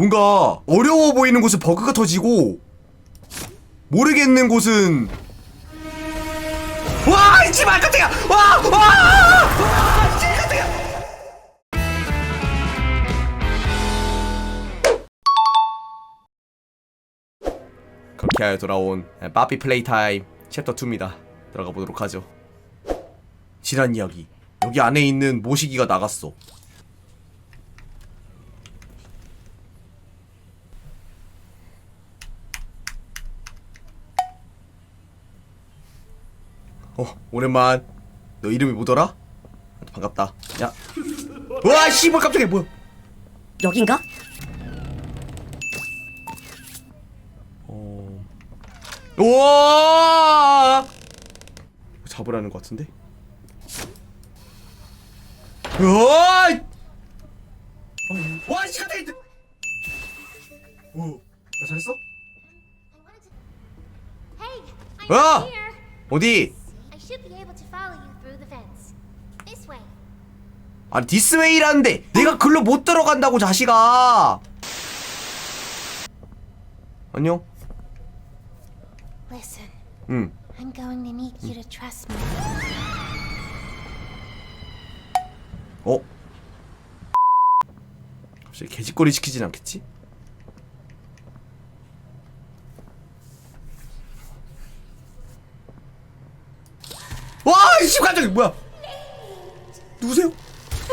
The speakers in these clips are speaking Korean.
뭔가 어려워 보이는 곳은 버그가 터지고 모르겠는 곳은 와! 이 씨발 깜짝이야! 와! 와! 깜짝이야! 그렇게 하여 돌아온 빠삐 플레이 타임 챕터 2입니다. 들어가 보도록 하죠. 지난 이야기. 여기 안에 있는 모시기가 나갔어. 어, 오랜만. 너 이름이 뭐더라? 반갑다. 야. 와, 씨발 깜짝이야. 뭐야? 여긴가? 어. 우와! 잡으라는 것 같은데? 우와! 와, 씨, 같아! 오, 나 잘했어? Here. 어디? Should be able to follow you through the fence. This way. 아니, 디스웨이라는데 내가 글로 못 들어간다고, 자식아! 안녕? Listen, 응. I'm going to need you to trust me. 어? 갑자기 개짓거리 시키진 않겠지? 와! 이 씨 깜짝이 뭐야? 누구세요?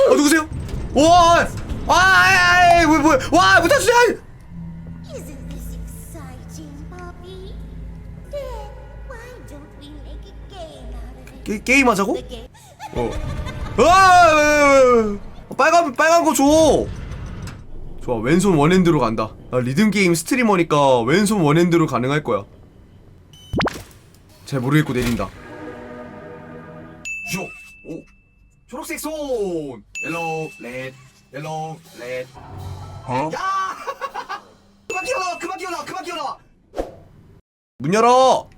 어 누구세요? 와! 아, 뭐, 뭐, 와, 못하시네! Isn't this exciting, Bobby? Then why don't we make a game out of it? 게, 게임 하자고? The game. 어. 아, 빨간 빨간 거 줘. 좋아 왼손 원핸드로 간다. 나 리듬 게임 스트리머니까 왼손 원핸드로 가능할 거야. 잘 모르겠고 내린다. 쇼. 오. 초록색 손. 옐로우 레드. 옐로우 레드. 어? 야! 그만 뛰어나와. 그만 뛰어나와. 그만 뛰어나와. 문 열어.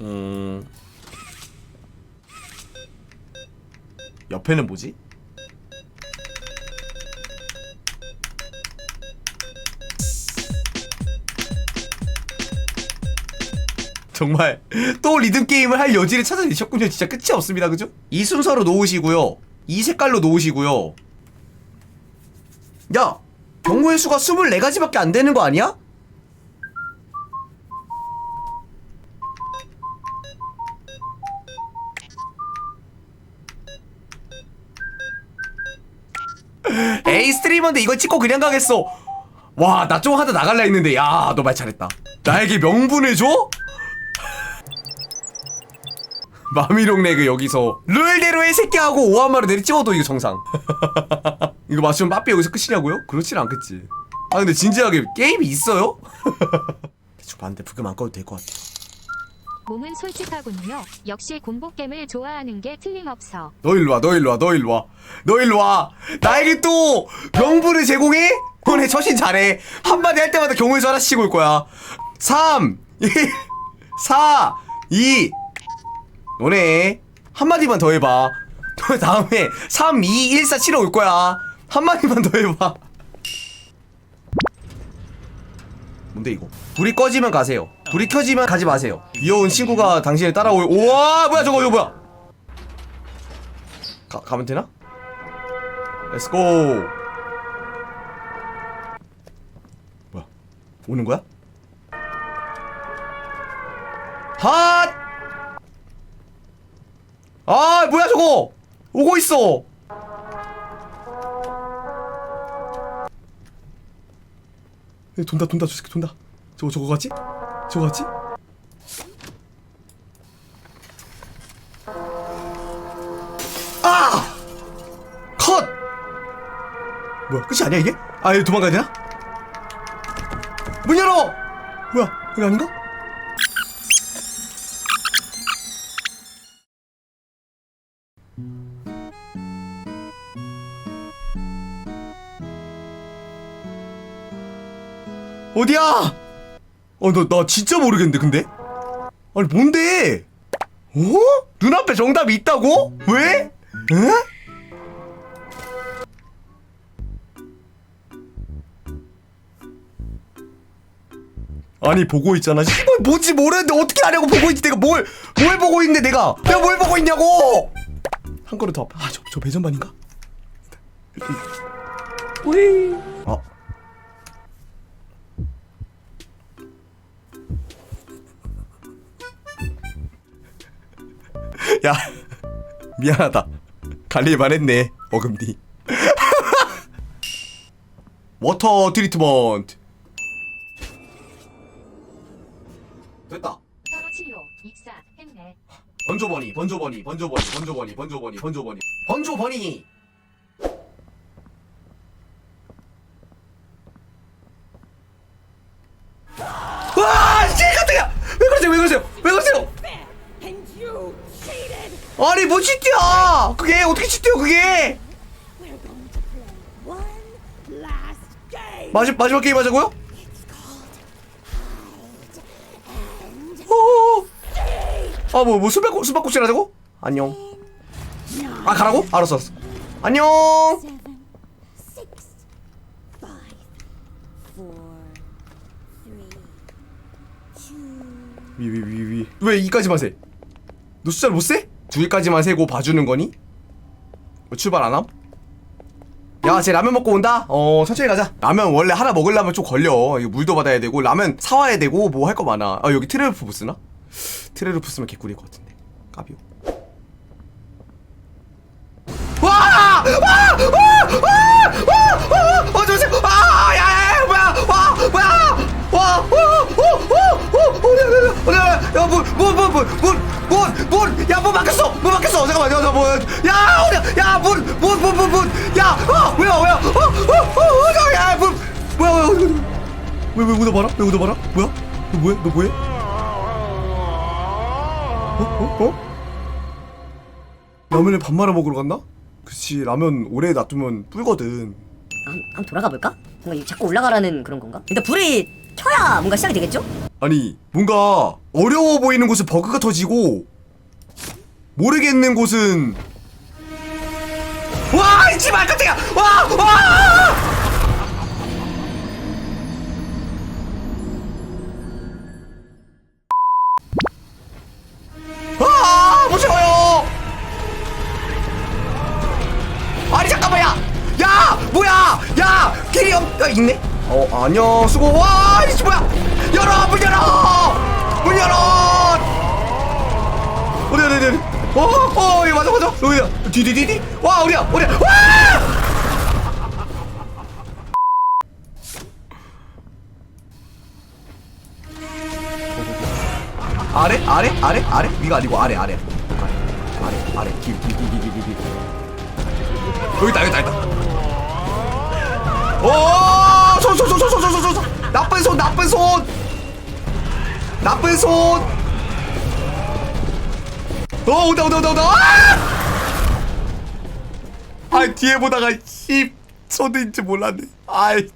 음. 옆에는 뭐지? 정말 또 리듬 게임을 할 여지를 찾아내셨군요. 진짜 끝이 없습니다. 그죠? 이 순서로 놓으시고요. 이 색깔로 놓으시고요. 야! 경우의 수가 24가지밖에 안 되는 거 아니야? 에이 스트리머인데 이거 찍고 그냥 가겠어 와 나 좀 하다 나갈라 했는데 야 너 말 잘했다 나에게 명분을 줘? 마미롱 레그 여기서 룰대로 해 새끼 하고 오한마루 내리 찍어도 이거 정상 이거 맞추면 빠삐 여기서 끝이냐고요? 그렇진 않겠지 아 근데 진지하게 게임이 있어요? 대충 봤는데 부금 안 꺼도 될 것 같아 몸은 솔직하군요. 역시 공복겜을 좋아하는 게 틀림없어. 너 일로 와, 너 일로 와, 너 일로 와. 너 일로 와. 나에게 또 명분을 제공해? 너네 처신 잘해. 한마디 할 때마다 경우에서 하나씩 치고 올 거야. 3, 1, 4, 2. 너네 한마디만 더 해봐. 너 다음에 3, 2, 1, 4, 7로 올 거야. 한마디만 더 해봐. 뭔데 이거? 불이 꺼지면 가세요. 불이 켜지면 가지 마세요. 귀여운 친구가 당신을 따라올. 우와 뭐야 저거 이거 뭐야? 가, 가면 되나? 렛츠고 뭐야 오는 거야? 핫! 아 뭐야 저거 오고 있어 에, 돈다 돈다 저 새끼 돈다 저거 저거 같지? 저거 같지? 아! 컷! 뭐야 끝이 아니야 이게? 아 이거 도망가야 되나? 문 열어! 뭐야 여기 아닌가? 어디야? 아, 어, 나, 나 진짜 모르겠는데, 근데? 아니, 뭔데? 어? 눈앞에 정답이 있다고? 왜? 에? 아니 보고 있잖아. 이걸 뭔지 모르는데 어떻게 하냐고 보고 있지. 내가 뭘 뭘 보고 있는데 내가 내가 뭘 보고 있냐고. 한 걸음 더. 아, 저, 저 배전반인가? 우이. 야, 미안하다. 갈릴만 했네, 어금니. 워터 트리트먼트. 됐다. 서로 치료, 익사, 행내. 번조버니, 번조버니, 번조버니, 번조버니, 번조버니, 번조버니, 번조버니. 와, 씨, 깜짝이야! 왜 그러세요? 왜 그러세요? 왜 그러세요? 아니, 뭐 치트야? 그게 어떻게 치트요? 그게? 마지, 마지막 게임 하자고요? Hide and 어. 아, 뭐, 뭐, 수박, 수박국수 하자고? 안녕. 아, 가라고? 알았어, 알았어. 안녕! seven, six, five, four, three, two. 위, 위, 위, 위. 왜 이까지만 세? 너 숫자를 못 세? 두 개까지만 세고 봐주는 거니? 뭐 출발 안 함? 야, 쟤 라면 먹고 온다? 어, 천천히 가자. 라면 원래 하나 먹으려면 좀 걸려. 이거 물도 받아야 되고, 라면 사와야 되고, 뭐 할 거 많아. 아, 여기 트레르프 못 쓰나? 트레르프 쓰면 개꿀일 것 같은데. 까비오. 와! 와! 와! 와! 와! 왜, 왜 웃어봐라? 왜 웃어봐라? 뭐야? 너 뭐해? 너 뭐해? 어, 어, 어? 라면을 밥 말아 먹으러 갔나? 그치 라면 오래 놔두면 불거든 한- 한번 돌아가 볼까? 뭔가 자꾸 올라가라는 그런 건가? 일단 불이 켜야 뭔가 시작이 되겠죠? 아니 뭔가 어려워 보이는 곳은 버그가 터지고 모르겠는 곳은 와 이지말 깜짝이야 와 와! 안녕 수고 와 이씨 뭐야! 열어 문 열어! 문 열어! 어디 어디 어디 어어 이거 맞아 맞아. 어디야. 뒤뒤뒤뒤. 와 어디야 어디야. 와! 아래 아래 아래 아래? 위가 아니고 아래 아래. 아래 아래. 길길길길길 여기 있다 여기 있다 여기 있다. 오! 손, 손, 손, 손, 손, 손, 손, 손. 나쁜 손, 나쁜 손. 나쁜 손. 어, 온다, 온다, 온다, 온다. 아! 아, 뒤에 보다가 씨 손인지 몰랐네. 아이.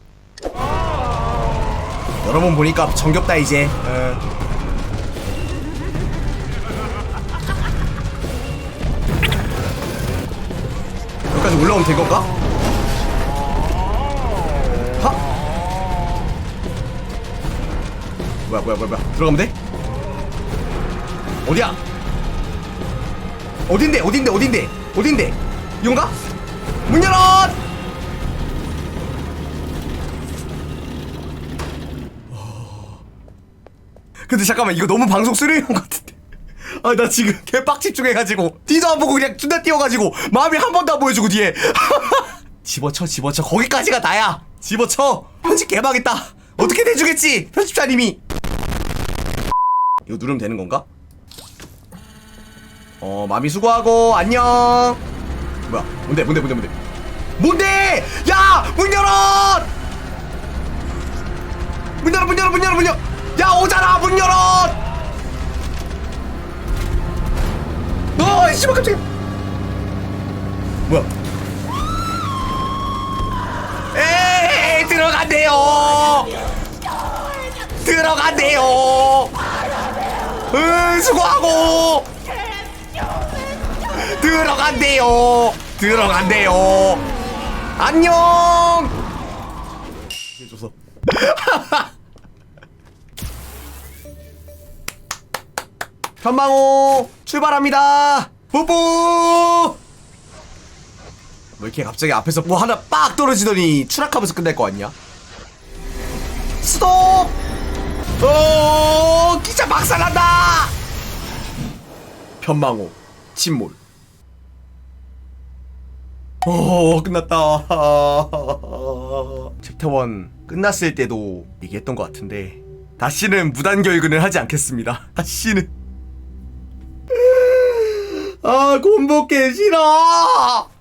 여러분 보니까 정겹다 이제. 에. 여기까지 올라오면 될 건가? 뭐야 뭐야 뭐야 뭐야 들어가면 돼? 어디야? 어딘데 어딘데 어딘데 어딘데 이건가? 문 열어! 어. 근데 잠깐만 이거 너무 방송 쓰레기인 것 같은데 아 나 지금 개빡 집중해가지고 뒤도 안 보고 그냥 존나 뛰어가지고 마음이 한 번도 안 보여주고 뒤에 집어쳐 집어쳐 거기까지가 나야 집어쳐 편집 개망했다 어떻게 내주겠지 편집자님이 이거 누르면 되는 건가? 어 마미 수고하고 안녕! 뭐야 뭔데 뭔데 뭔데 뭔데? 뭔데! 야문 열어! 문 열어 문 열어 문 열어 문 열어! 야 오잖아! 문 열어! 어 씨발 깜짝이야! 뭐야? 에이 들어간대요! 들어간대요 응, 수고하고 들어간대요! 들어간대요! 안녕! 해줘서. 현망호 출발합니다! 뿌뿌 뭐 이렇게 갑자기 앞에서 뭐 하나 빡 떨어지더니 추락하면서 끝낼 거 아니야? 스톱! 어, 기차 박살난다! 편망호, 침몰. 오, 끝났다. 챕터 1 끝났을 때도 얘기했던 것 같은데, 다시는 무단결근을 하지 않겠습니다. 다시는. 아, 곰복 개 싫어!